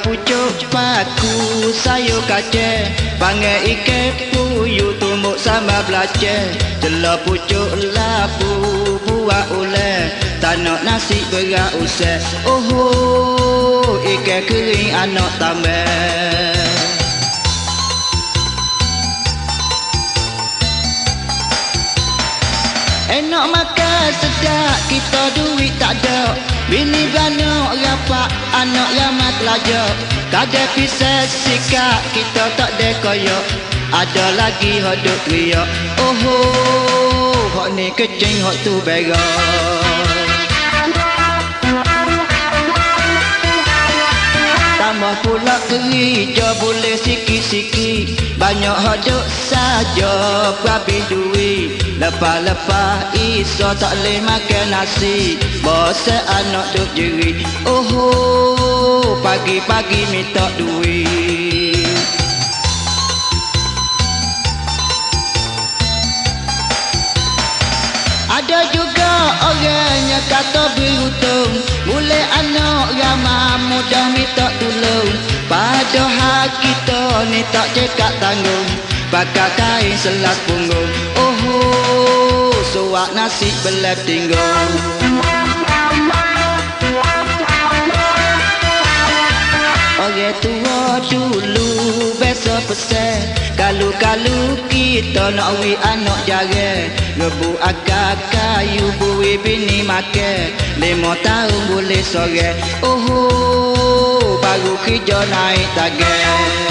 pucuk paku sayo kace Pangai ike puyu tumuk sama belace Jela pucuk labu buat ule Tanok nasi berat usai Oh ike kering anak tambah. Enak makan sedap kita duit tak ada. Bini beranak rapat anak ramah telajar Kada pisah sikap kita tak ada koyok Ada lagi hodok riak. Oh oh hok ni kecing hok tu berak pula kerja boleh sikit-sikit Banyak hodok saja Berhabis duit Lepas-lepas iso tak boleh makan nasi. Bosan anak duk jerit Oh, oh pagi-pagi minta duit Ada juga orang yang kata beruntung tak cekak tanggung. Pakai kain selas punggung. Oh, oh suak nasi belap tinggal Orang tua dulu biasa pesan Kalau-kalau kita nak wi anak jare Rebu akak kayu bui bini makan Lima tahun boleh sore oh baru kerja naik tagar